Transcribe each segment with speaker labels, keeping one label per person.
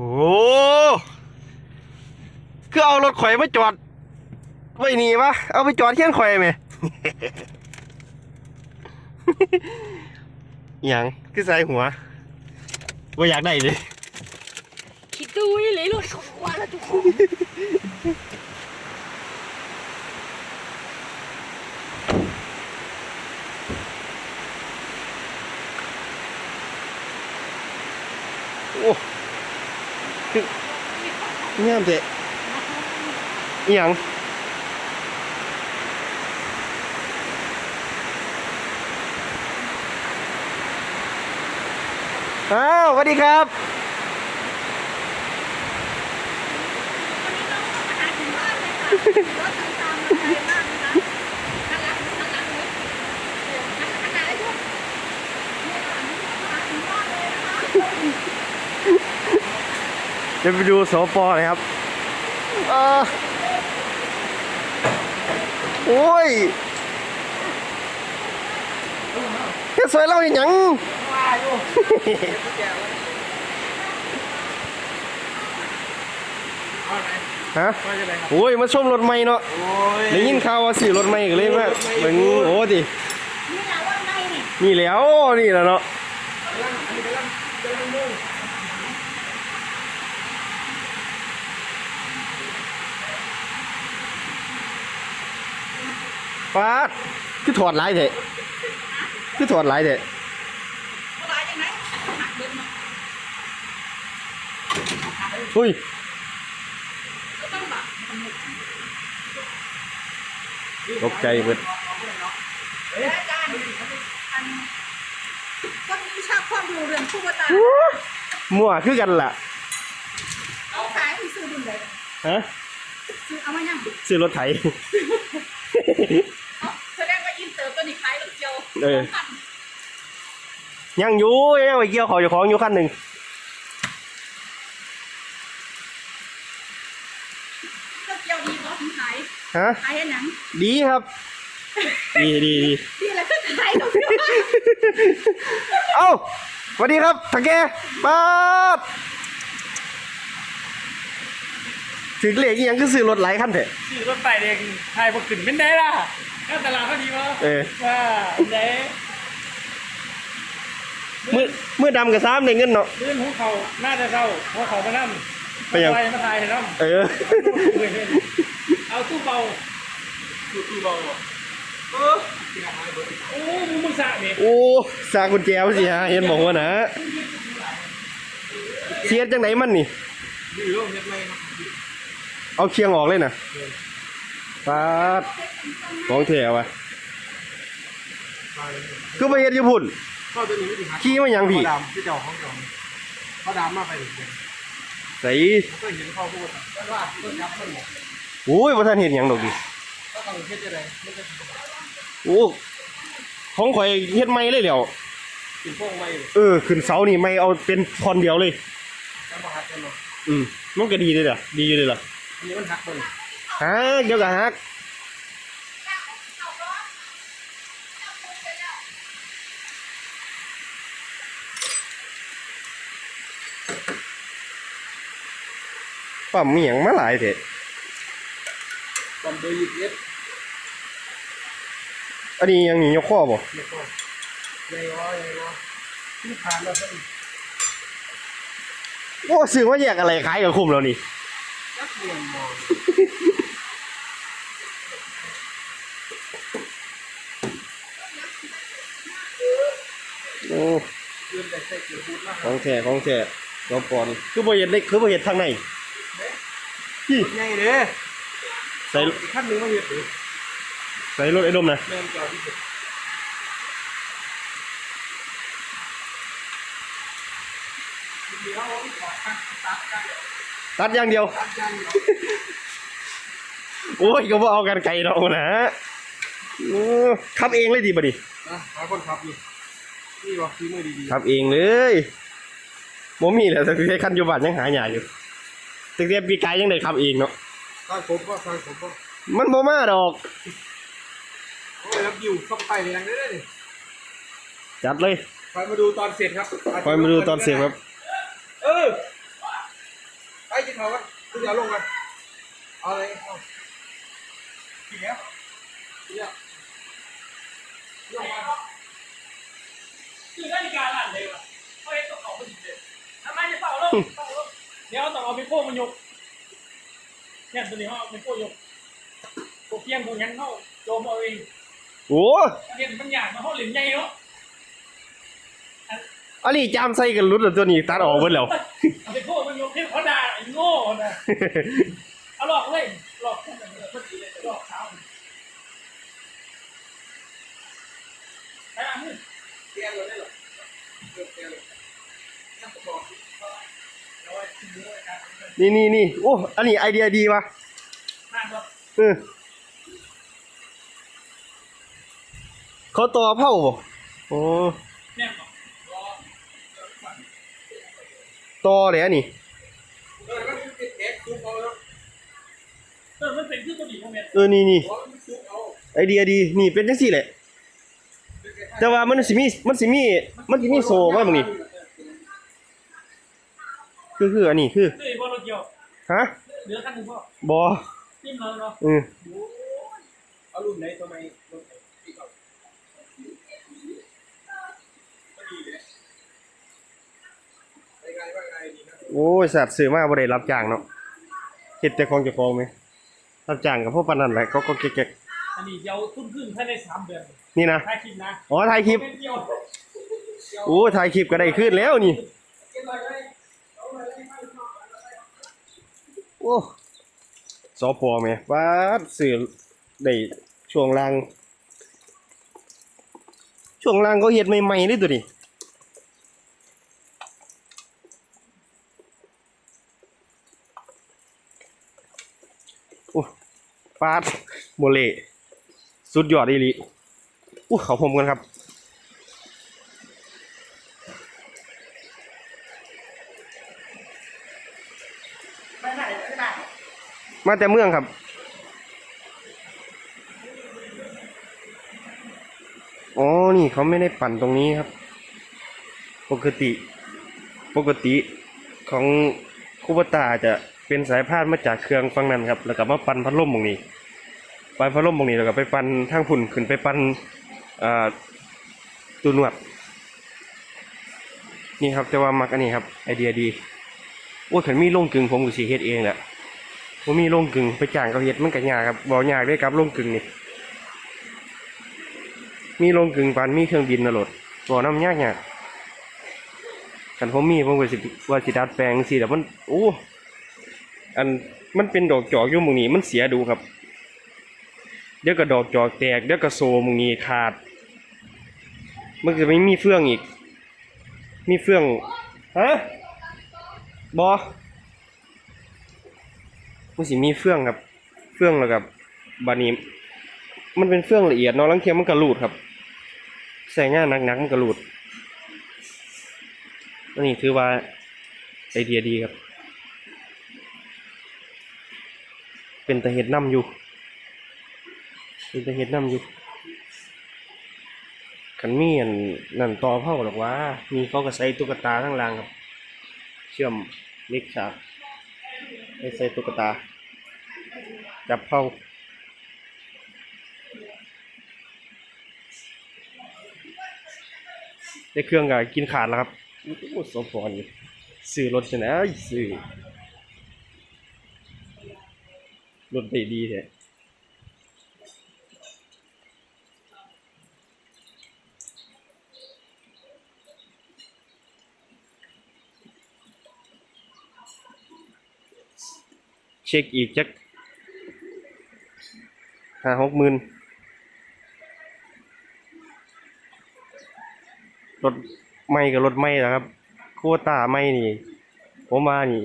Speaker 1: อ้คือเอารถข่อยมาจอดไว้นี่วะเอาไปจอดเที่ยนข่อยไหมอย่างคือใส่หัวว่าอยากได้เลย
Speaker 2: คิดดูเลยรถเขาว่าแล้วทุกคน
Speaker 1: โอ้คือเงียบเตะอหยังอ้าวสวัสดีครับ
Speaker 2: หาถึงบ้านเลยค่ะรถตามๆมาไกลมากนะคะข้างหลังข้างหลังเลยเดี๋ยวข้างหน้าเลยทุกเนี่ยค่ะนี่มาถึงบ้านเลยนะคะ
Speaker 1: เดี๋ยวไปดูสปอเลยครับเออโอ้ยเฮ็ดสวยเล่าอย่างหยังฮะโอ้ยมาชมรถใหม่เนาะได้ยินข่าวว่าสิรถใหม่ก็เลยมาเบิ่งโอ้ดิ
Speaker 2: นี่แหละว่าไงนี่
Speaker 1: นี่แหล้วนี่แหละเนาะ ฟาดคือถอดหลายเถอะคือถอดหลายเถอะ
Speaker 2: เวลายังไงหักเดินมา
Speaker 1: อุ้ย
Speaker 2: ก็ต้องแบบ
Speaker 1: ตกใจเบิด
Speaker 2: อาจารย์อันคนวิชาความรู้เรื่องผู้ว่าตา
Speaker 1: มั่วคือกันล่ะ
Speaker 2: เอาขายให้ซื้อบุญเลย
Speaker 1: ฮะ
Speaker 2: ซื้อเอามายัง
Speaker 1: ซื้อรถไถ
Speaker 2: ตัวนี้ขายรถเจียว
Speaker 1: เออ ยังอยู่ยังไปเกี่ยวเขาอยู่ของอยู่ขั้นหนึ่ง
Speaker 2: รถเจียวดีกว่าถึงขาย
Speaker 1: ฮะ
Speaker 2: ขายให้หนัง
Speaker 1: ดีครับ ดีดีดี
Speaker 2: ดีแล้วก็ขายรถเจียว
Speaker 1: เอ้าสวัสดีครับถังแกป๊าบถึงเหล็กยังก็ซื้อรถไหลายคันเถอะ
Speaker 3: ขี่รถไฟเด็กไทยพวกขึ้นเป็นได้ล่ะ ก็ตลาดเขาดีวะ
Speaker 1: เออ
Speaker 3: ว่าเด้
Speaker 1: มือมือดำกับซ้ำในเงินเนาะ
Speaker 3: เรื่องของเขาน่าจะเศร้าเพราะเขามานั่ง
Speaker 1: ไปยัง
Speaker 3: มาถ่ายให้น้ำ
Speaker 1: เออ
Speaker 3: เอาตู้เบาตู้เบาเออโอ้มึงมึงสะเนี่ย
Speaker 1: โอ้สร้างกุญแจมาสิฮะเห็นบอกว่านะเสียดจังไหนมันนี่
Speaker 3: ดีโลกเน็ตเลยครับ
Speaker 1: เอาเคียงออกเลยนะ ป๊าดของแถวะคือไปเฮ็ดญี่ปุ่น
Speaker 3: เข้าตัวนี้ไม่ดีครับ
Speaker 1: ขี่มาหยังพี่
Speaker 3: เขาดำที่เจ้าห้องจอมเขาดำมากไปถึง
Speaker 1: ใส่
Speaker 3: ก็เห็นเขาพูดว่าต้นยับต้นหมด
Speaker 1: โอ้ยบ่ทันเห็นหยังดอกดิ
Speaker 3: ก็ต้องเฮ็ดอะไรไม่ได้
Speaker 1: โอ้ของข่อยเฮ็ดใหม่เลยเดี๋ยว
Speaker 3: กินพวกไม่
Speaker 1: เออขึ้นเสานี่ไม่เอาเป็นทอนเดียวเลย
Speaker 3: แล้วมาหักกันเนาะ
Speaker 1: อืมมันก็ดีเลยล่ะดีอยู่เลยล่ะ
Speaker 3: อันนี้มันหักคน
Speaker 1: ฮักเดี๋ยวก็ฮักปั๊มมีหยังมาหลายเถอะ
Speaker 3: ตอมเบอร์ยี่สิบเอ็ด
Speaker 1: อันนี้ยังนี่ยกข้อบ่
Speaker 3: แล้วก็ใหญ่วะใหญ่วะที่ผ่านแล้วก็
Speaker 1: โอ้ซื้อมาแยกอะไรขายกับคุ้มแล้วนี่
Speaker 3: จักเรียนมอง
Speaker 1: โอ้
Speaker 3: เรื่องแต่ใส่เกี่ยวพูดมาก
Speaker 1: ของแท้ของแท้รบก่อน คือบ่เฮ็ดได้คือบ่เฮ็ดทางในพี่
Speaker 3: ใหญ่เด้
Speaker 1: ใส่
Speaker 3: อีกขั้นหนึ่งมาเห็ดหรือ
Speaker 1: ใส่รถไอ้ดมนะ
Speaker 3: แม่นจอที่สุดเดี๋ยวเอาขอตัดตัดกัน
Speaker 1: ตัดอย่างเดียว
Speaker 3: ตัดกันเนาะ
Speaker 1: โอ้ยก็บ่เอากันไกลดอกนะโอ้ขับเองเลยดีบ่ดิ
Speaker 3: นะหาคนขับอยู่ นี่วะซื้อมือดี
Speaker 1: ขับเองเลยบ่มีแหล้วแต่คือคันอยู่บ้านยังหายากอยู่ตั้งแต่ปีกายยังได้ขับเองเนาะ
Speaker 3: ๆสร้างผมก็สร้างผมก็
Speaker 1: มันบ่มาดอก
Speaker 3: โอ้ยรับอยู่เข้าไปเลยยังได้เลย
Speaker 1: จัดเลย
Speaker 3: คอยมาดูตอนเสร็จครับ
Speaker 1: คอยมาดูตอนเสียงครับ
Speaker 3: เออเขาก็ขึ้นยาลงกันเอาเลยเอากินแล้วกินแล้วลงมา
Speaker 4: คือนาฬิกาหลั่นเลยวะเขาเอ็กต้องเขาไปเด็ดทำไมจะ เป่าลงเป่าลงเดี๋ยวต้องเอาไปโค้งมันยกเนี่ยตัวนี้เขาเอาไปโค้งยกพวกเพียงพวกยังเขาโจมเอาเอง
Speaker 1: โอ้
Speaker 4: เห็นมันอยากมาเขาเหลี่ยมใหญ่เนาะ
Speaker 1: อันนี้จามใส่กันรุดแล้วตัวนี้ตัดออกเบิดแล้ว
Speaker 4: เอาไปโค้งมันยกที่เขาด่าไอ้โง่นะเอาหลอกเลยหลอกพุ่งเลยเมื่อกี้เลยหลอกเท้าไปอะมึง
Speaker 3: เตียงเลยได้หรอเตียงเลยนั่งบอก
Speaker 4: เอาไว้ทิ้งไว้กั น
Speaker 1: นี่นี่นี่โอ้ อันนี้ไอเดียดีว่ะ
Speaker 4: นั่งแบบ
Speaker 1: เออเขาต่อเผาบ่โอ้
Speaker 4: แน่นอน
Speaker 1: ต่อเลยอันนี้
Speaker 3: เออมันติดแท็กซุปเอาแล้ว
Speaker 4: เออมันเป็นที่ตัวดีโมเมนต์
Speaker 1: เออนี่นี่
Speaker 3: เพราะมันซุปเอา
Speaker 1: ไอเดียดี นี่เป็นจังซี่แหละ แต่ว่ามันสิมี มันสิมี มันสิมีโซ่มาบางนี้ คือคืออันนี้คือ
Speaker 4: เฮ้ยบอลรถเกี่ยว
Speaker 1: ฮะ
Speaker 4: เหลือขั้นหนึ่งพ่อ
Speaker 1: บ่
Speaker 4: จิ้มเลยเนาะ
Speaker 1: เออ
Speaker 3: เอารุ่นไหนทำไมรถที่เขาก็ดีเลยไปไงว่าไงดีนะ
Speaker 1: โอ้ยสัตว์ซื้อมาบ่ได้รับจ้างเนาะเฮ็ดแต่ของเจ้าของไหมรับจ้างกับพวกปานนั้นแหละก็ก็เก๊ก
Speaker 4: อันนี้เดี๋ยวทุ่นขึ้นภายในสามเดือน
Speaker 1: ๆนี่นะ
Speaker 4: ถ่ายคลิปนะ
Speaker 1: อ๋อถ่ายคลิป
Speaker 4: เป็นเดียว
Speaker 1: โอ้ถ่ายคลิปก็ได้ขึ้นแล้วนี่ อ้สอพอแม่ป้าสื่อได้ช่วงล่าง ช่วงล่างเขาเฮ็ดใหม่ๆเลยตัวนี้โอ้ปาดโมเล สุดยอดอีหลีอู้เขาผมกันครับ
Speaker 2: ไปไหนไปไหน
Speaker 1: มาแต่เมืองครับ อ๋อ นี่เขาไม่ได้ปั่นตรงนี้ครับ ปกติ ปกติของคูปตาจะเป็นสายพานมาจากเครื่องฟังนั้นครับ แล้วก็มาปั่นพัดลมตรงนี้ ปั่นพัดลมตรงนี้แล้วก็ไปปั่นทางฝุ่นขึ้นไปปั่นตูนวด นี่ครับแต่ว่ามักอันนี้ครับ ไอเดียดีโอ้ยขันมีลงกึ่งผมก็สิเฮ็ดเองแหละ ผมมีโรงกึ่งไปจ้างเขาเฮ็ดมันก็ยากครับบ่ยากด้ครับโรงกึ่งนี่ มีโรงกึ่งปานมีเครื่องบินนะโหลดบ่น้ำยากยากคันผมมีผมก็สิว่าสิดัดแปลงสิแต่มันโอ้อันมันเป็นดอกจอกอยู่มู่นี้มันเสียดูครับ เดี๋ยวก็ดอกจอกแตกเดี๋ยวก็โซมู่นี้ขาด มันจะไม่มีเฟืองอีก มีเฟืองฮะบ่ มันสิมีเฟื่องครับ เฟื่องแล้วกับบานีมันเป็นเฟื่องละเอียดเนาะลังเทียมมันกระลูดครับ ใส่งานหนักๆมันกระลูดนนี้ถือว่าไอเดียดีครับ เป็นตะเห็ดน้ำอยู่ เป็นตะเห็ดน้ำอยู่ขันมีอันนั่นต่อเผ่าหรอกว่ามีเขาก็ใส่ตุ๊กตาทั้งรางครับ เชื่อมเล็กฉากไม่ใส่ตุ๊กตา จับเข้าได้เครื่องก็กินขาดแล้วครับโอ้สมพรซื้อรถชนะซื้อรถได้ดีแท้เช็คอีกจัก ห้าหกหมื่นรถไม่กับรถไม่นะครับโควต้าไม่นี่ผมมานี่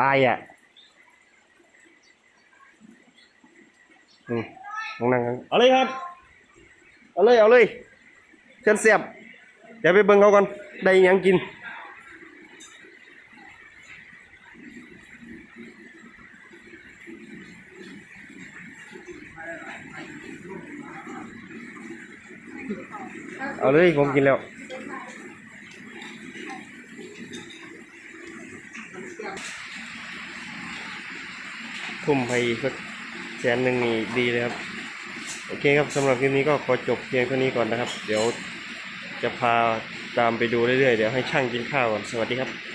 Speaker 1: อายอะอืมลองนั่งกันเอาเลยครับ เอาเลย เอาเลยเชิญเสียบ เดี๋ยวไปเบิ่งเขาก่อน ได้หยังกิน เอาเลยผมกินแล้วทุ่มไปสักแสนหนึ่งนี่ดีเลยครับ โอเคครับสำหรับคลิปนี้ก็ขอจบเพียงเท่านี้ก่อนนะครับ เดี๋ยวจะพาตามไปดูเรื่อยๆ เดี๋ยวให้ช่างกินข้าวก่อน สวัสดีครับ